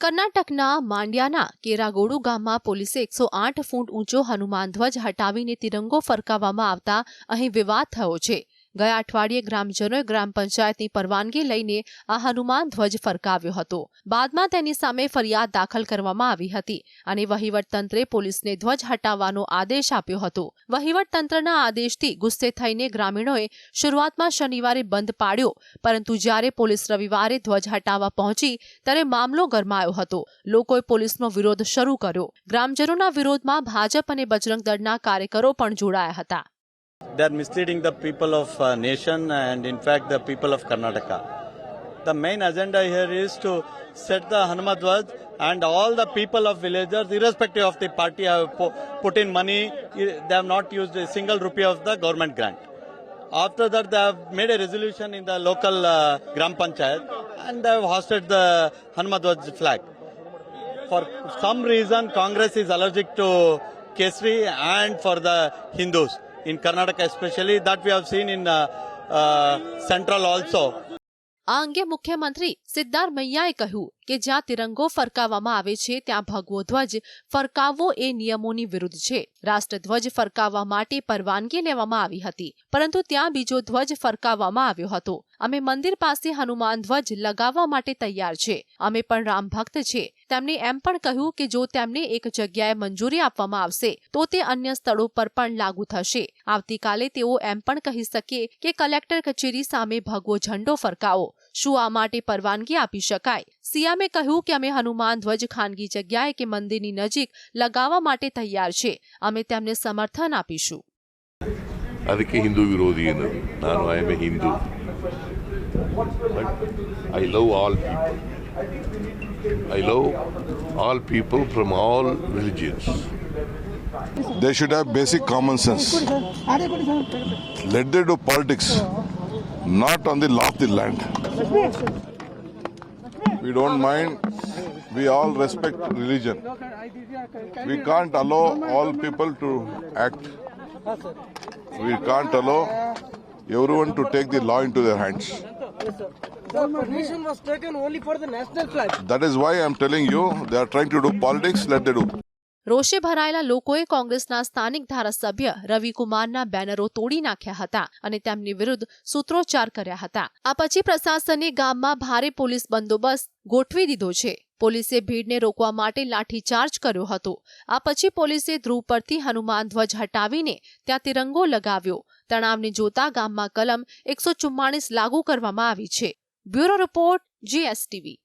કર્ણાટકના માંડ્યાના કેરાગોડુ ગામમાં પોલીસે એકસો આઠ ફૂટ ઊંચો હનુમાન ધ્વજ હટાવીને તિરંગો ફરકાવવામાં આવતા અહીં વિવાદ થયો છે. ગયા અઠવાડિયે ગ્રામજનોએ ગ્રામ પંચાયતની પરવાનગી લઈને આ હનુમાન ધ્વજ ફરકાવ્યો હતો. બાદમાં તેની સામે ફરિયાદ દાખલ કરવામાં આવી હતી અને વહીવટતંત્રે પોલીસને ધ્વજ હટાવવાનો આદેશ આપ્યો હતો. વહીવટતંત્રના આદેશથી ગુસ્સે થઈને ગ્રામીણોએ શરૂઆતમાં શનિવારે બંધ પાડ્યો, પરંતુ જ્યારે પોલીસ રવિવારે ધ્વજ હટાવવા પહોંચી, ત્યારે મામલો ગરમાયો હતો. લોકોએ પોલીસનો વિરોધ શરૂ કર્યો. ગ્રામજનોના વિરોધમાં ભાજપ અને બજરંગ દળના કાર્યકરો પણ જોડાયા હતા. They are misleading the people of uh, nation and in fact the people of Karnataka. The main agenda here is to set the Hanumadwaj and all the people of villagers, irrespective of the party, have pu- put in money. They have not used a single rupee of the government grant. After that, they have made a resolution in the local uh, Gram Panchayat and they have hosted the Hanumadwaj flag. For some reason, Congress is allergic to Kesri and for the Hindus in Karnataka, especially that we have seen in uh, uh, Central also. આ અંગે મુખ્યમંત્રી સિદ્ધાર્થ મૈયાએ કહ્યું કે જ્યાં તિરંગો ફરકાવવામાં આવે છે ત્યાં ભગવો ધ્વજ ફરકાવવો એ નિયમોની વિરુદ્ધ છે. રાષ્ટ્રધ્વજ ફરકાવવા માટે પરવાનગી લેવામાં આવી હતી પરંતુ ત્યાં બીજો ધ્વજ ફરકાવવામાં આવ્યો હતો. અમે મંદિર પાસે હનુમાન ધ્વજ લગાવવા માટે તૈયાર છે. અમે પણ રામ ભક્ત છે. તેમણે એમ પણ કહ્યું કે જો તેમને એક જગ્યાએ મંજૂરી આપવામાં આવશે તો તે અન્ય સ્થળો પર પણ લાગુ થશે આવતીકાલે તેઓ એમ પણ કહી શકે કે કલેક્ટર કચેરી સામે ભગવો ઝંડો ફરકાવો શું આ માટે પરવાનગી આપી શકાય સીએમએ કહ્યું કે અમે હનુમાન ધ્વજ ખાનગી જગ્યાએ કે મંદિરની નજીક લગાવવા માટે તૈયાર છે અમે તેમને સમર્થન આપીશું ಅದಕ್ಕೆ ಹಿಂದೂ ವಿರೋಧಿ ಅನ್ನೋದು ನಾನು I am a Hindu but I love all people I love all people from all religions. They should have basic common sense. Let them do politics, not on the law of the land. We don't mind, we all respect religion. We can't allow all people to act. We can't allow everyone to take the law into their hands. The permission was taken only for the national flag. That is why I'm telling you, they are trying to do politics. Let them do. રોષે ભરાયેલા લોકોએ કોંગ્રેસના સ્થાનિક ધારાસભ્ય રવિકુમારના બેનરો તોડી નાખ્યા હતા અને તેમની વિરુદ્ધ સૂત્રોચ્ચાર કર્યા હતા આ પછી પ્રશાસને ગામમાં ભારે પોલીસ બંદોબસ્ત ગોઠવી દીધો છે પોલીસે ભીડને રોકવા માટે લાઠીચાર્જ કર્યો હતો આ પછી પોલીસે ધ્રુવ પરથી હનુમાન ધ્વજ હટાવીને ત્યાં તિરંગો લગાવ્યો તણાવને જોતા ગામમાં કલમ એકસો ચુમ્માળીસ લાગુ કરવામાં આવી છે Bureau Report GSTV